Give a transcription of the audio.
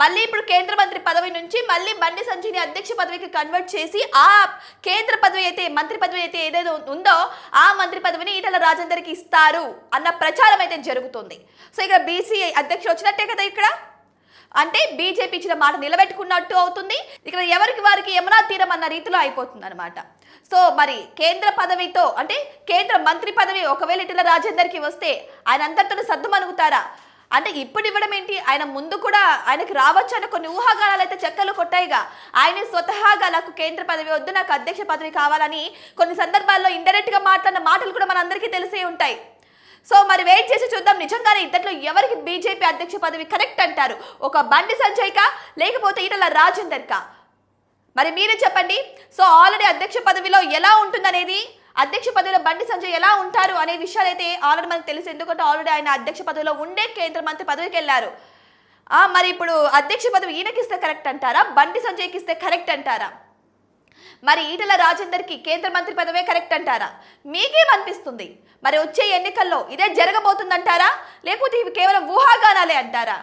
మళ్ళీ ఇప్పుడు కేంద్ర మంత్రి పదవి నుంచి మళ్ళీ బండి సంజయ్ని అధ్యక్ష పదవికి కన్వర్ట్ చేసి ఆ కేంద్ర పదవి అయితే మంత్రి పదవి అయితే ఏదైతే ఉందో ఆ మంత్రి పదవిని ఈటల రాజేందర్కి ఇస్తారు అన్న ప్రచారం అయితే జరుగుతుంది. సో ఇక్కడ బీసీఐ అధ్యక్షుడు వచ్చినట్టే కదా ఇక్కడ? అంటే బీజేపీ ఇచ్చిన మాట నిలబెట్టుకున్నట్టు అవుతుంది. ఇక్కడ ఎవరికి వారికి యమునా తీరం అన్న రీతిలో అయిపోతుంది అనమాట సో మరి కేంద్ర పదవితో అంటే కేంద్ర మంత్రి పదవి ఒకవేళ ఇటల రాజేందర్కి వస్తే ఆయన అంతటితో సర్దుమనుగుతారా అంటే ఇప్పుడు ఇవ్వడం ఏంటి? ఆయన ముందు కూడా ఆయనకి రావచ్చు అని కొన్ని ఊహాగానాలు అయితే చెక్కలు కొట్టాయిగా. ఆయన స్వతహాగా నాకు కేంద్ర పదవి వద్దు నాకు అధ్యక్ష పదవి కావాలని కొన్ని సందర్భాల్లో ఇండైరెక్ట్గా మాట్లాడిన మాటలు కూడా మనందరికీ తెలిసే ఉంటాయి. సో మరి వెయిట్ చేసి చూద్దాం. నిజంగానే ఇద్దట్లో ఎవరికి బీజేపీ అధ్యక్ష పదవి కరెక్ట్ అంటారు? ఒక బండి సంజయ్కా? లేకపోతే ఈటల రాజేందర్కా? మరి మీరే చెప్పండి. సో ఆల్రెడీ అధ్యక్ష పదవిలో ఎలా ఉంటుందనేది? అధ్యక్ష పదవిలో బండి సంజయ్ ఎలా ఉంటారు అనే విషయాలు అయితే ఆల్రెడీ మనకు తెలుసు. ఎందుకంటే ఆల్రెడీ ఆయన అధ్యక్ష పదవిలో ఉండే కేంద్ర మంత్రి పదవికి వెళ్ళారు. మరి ఇప్పుడు అధ్యక్ష పదవి ఈయనకిస్తే కరెక్ట్ అంటారా? బండి సంజయ్కి ఇస్తే కరెక్ట్ అంటారా? మరి ఈటల రాజేందర్కి కేంద్ర మంత్రి పదవే కరెక్ట్ అంటారా? మీకేమనిపిస్తుంది? మరి వచ్చే ఎన్నికల్లో ఇదే జరగబోతుందంటారా? లేకపోతే ఇవి కేవలం ఊహాగానాలే అంటారా?